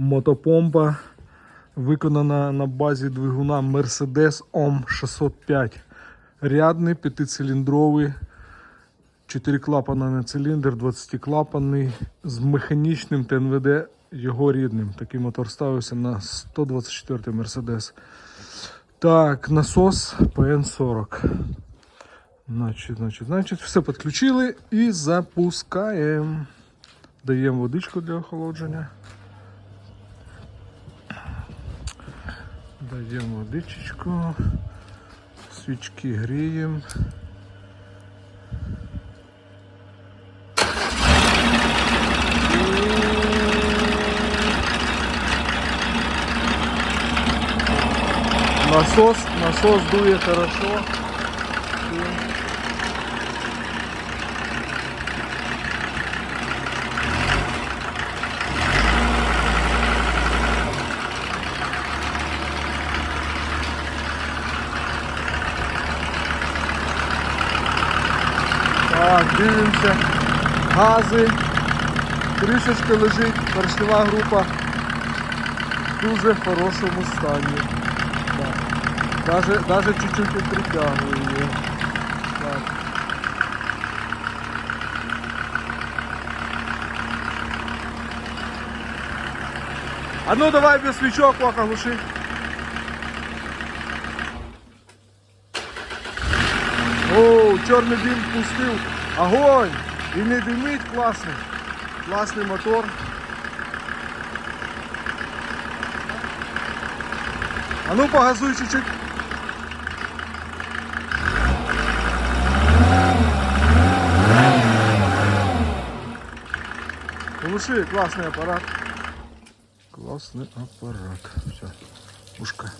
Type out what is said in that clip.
Мотопомпа виконана на базі двигуна Mercedes OM 605. Рядний п'ятициліндровий, 4 клапана на циліндр, 20 клапанний з механічним ТНВД його рідним. Такий мотор ставився на 124 Mercedes. Так, насос PN40. Значить, значить, значить, все підключили і запускаємо. Даємо водичку для охолодження. Даємо водичечку. Свічки гріємо. Насос, насос дує хорошо. Так, дивимося. Гази. Кришечка лежить, поршнева група в дуже хорошому стані. Так. Даже чуть-чуть притягує її. Так. А ну давай без свічок, Вака, глуши. О, чорний дим пустив. Огонь! І не димить класний. Класний мотор. А ну погазуй чуть-чуть. Глуши, классный аппарат. Классный аппарат. Все, ушка.